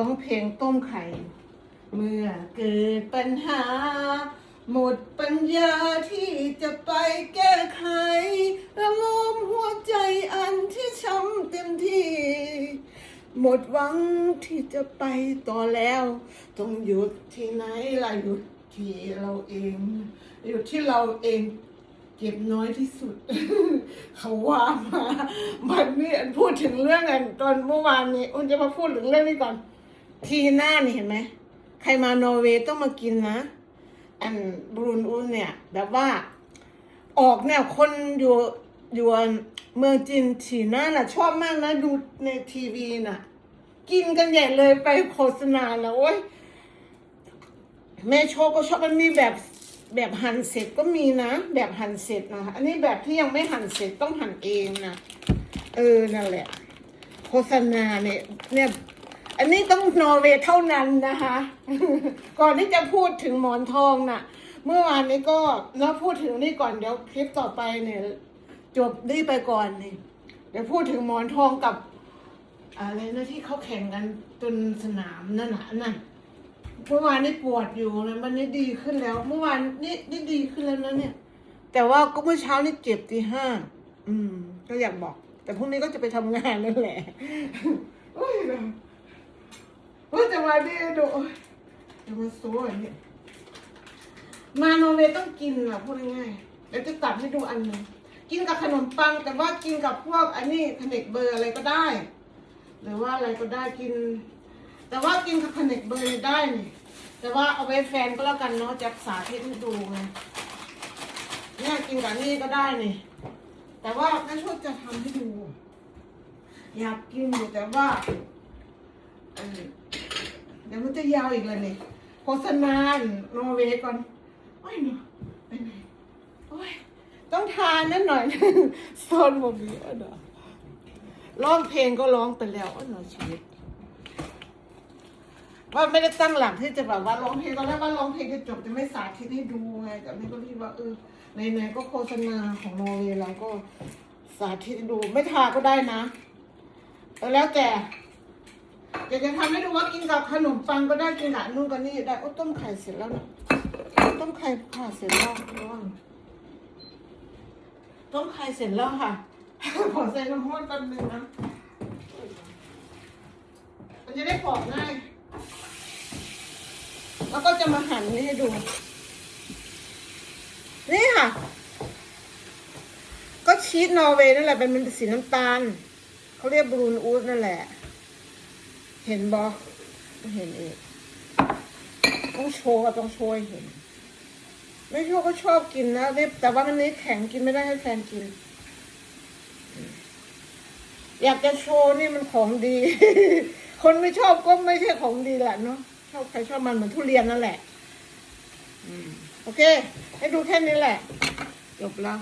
ร้องเพลงต้มไข่ เมื่อเกิดปัญหา หมดปัญญาที่จะไปแก้ไขระลมหัวใจอันที่ช้ำเต็มที่ หมดหวังที่จะไปต่อแล้ว ต้องหยุดที่ไหนล่ะหยุดที่เราเอง หยุดที่เราเองเก็บน้อยที่สุด เขาว่ามาวันนี้อันพูดถึงเรื่องอันตอนเมื่อวานนี้อุ้นจะมาพูดถึงเรื่องนี้ก่อน ทีหน้านี่เห็นไหมใครมานอร์เวย์ต้องมากินนะ อันบรูนอุนเนี่ย แบบว่าออกแนวคนอยู่อยู่เมืองจีนทีหน้าน่ะ ชอบมากนะ ดูในทีวีน่ะ กินกันใหญ่เลยไปโฆษณาแล้วโอ้ยแม่โชก็ชอบมันมีแบบแบบหั่นเสร็จก็มีนะ แบบหั่นเสร็จนะคะอันนี้แบบที่ยังไม่หั่นเสร็จต้องหั่นเองนะเออนั่นแหละ โฆษณาเนี่ยเนี่ย อันนี้ต้องนอร์เวย์เท่านั้นนะคะ ก่อนที่จะพูดถึงหมอนทองน่ะ เมื่อวานนี้ก็แล้วพูดถึงนี่ก่อนเดี๋ยวคลิปต่อไปเนี่ยจบนี่ไปก่อนนี่เดี๋ยวพูดถึงหมอนทองกับ อะไรนะที่เขาแข่งกันจนสนามนั่นน่ะนั่นเมื่อวานนี่ปวดอยู่นะวันนี้ดีขึ้นแล้ว เมื่อวานนี่นี่ดีขึ้นแล้วนะเนี่ย แต่ว่าก็เมื่อเช้านี่เจ็บตีห้าอืม ก็อยากบอก แต่พรุ่งนี้ก็จะไปทำงานนั่นแหละ อ้ยเราโอ้ยจะมาดีดูโอ้ยจะมาสวยเนี่ยมาโนอร์เวย์ต้องกินอะพูดง่ายๆเดี๋ยวจะตัดให้ดูอันหนึงกินกับขนมปัง แต่ว่ากินกับพวกอันนี้ขนมเบอร์อะไรก็ได้ หรือว่าอะไรก็ได้กิน แต่ว่ากินกับขนมเบอร์ได้นี่แต่ว่าเอาไปแฟนก็แล้วกันเนาะจะสาธิตให้ดูไงเนี่ยกินกับนี่ก็ได้นี่ แต่ว่าแม่ชดจะทำให้ดู อยากกินอยู่แต่ว่าเออ เดี๋ยวมันจะยาวอีกเลยนี่โฆษณานอร์เวย์ก่อนโอ้ยเนาะไปไหนโอ้ยต้องทานนั่นหน่อยโซนโมบีอะเนาะร้องเพลงก็ร้องไปแล้วอะเนาะชีวิตว่าไม่ได้ตั้งหลักที่จะแบบว่าร้องเพลงตอนแรกว่าร้องเพลงจะจบจะไม่สาธิตให้ดูไงแต่แม่ก็คิดว่าเออไหนๆก็โฆษณาของนอร์เวย์เราก็สาธิตให้ดูไม่ทาก็ได้นะแล้วแต่ อยากจะทำให้ดูว่ากินกับขนมปังก็ได้กินกับนู่นกับนี่ได้โอ้ต้มไข่เสร็จแล้วนะต้มไข่ผ่าเสร็จแล้วระวังต้มไข่เสร็จแล้วค่ะขอใส่น้ำมันแป๊บนึงนะมันจะได้ปอกง่ายแล้วก็จะมาหั่นนี่ให้ดู นี่ค่ะ ก็ชีสนอร์เวย์นั่นแหละเป็นมันสีน้ำตาลเขาเรียกบรูนอูดนั่นแหละ เห็นบอเห็นเองต้องโชว์อะต้องโชว์เห็น ไม่ชอบก็ชอบกินนะเรียบแต่ว่ามันนี้แข็งกินไม่ได้ให้แฟนกิน อยากจะโชว์นี่มันของดี คนไม่ชอบก็ไม่ใช่ของดีแหละเนาะชอบใครชอบมันเหมือนทุเรียนนั่นแหละโอเค ให้ดูแค่นี้แหละ จบแล้ว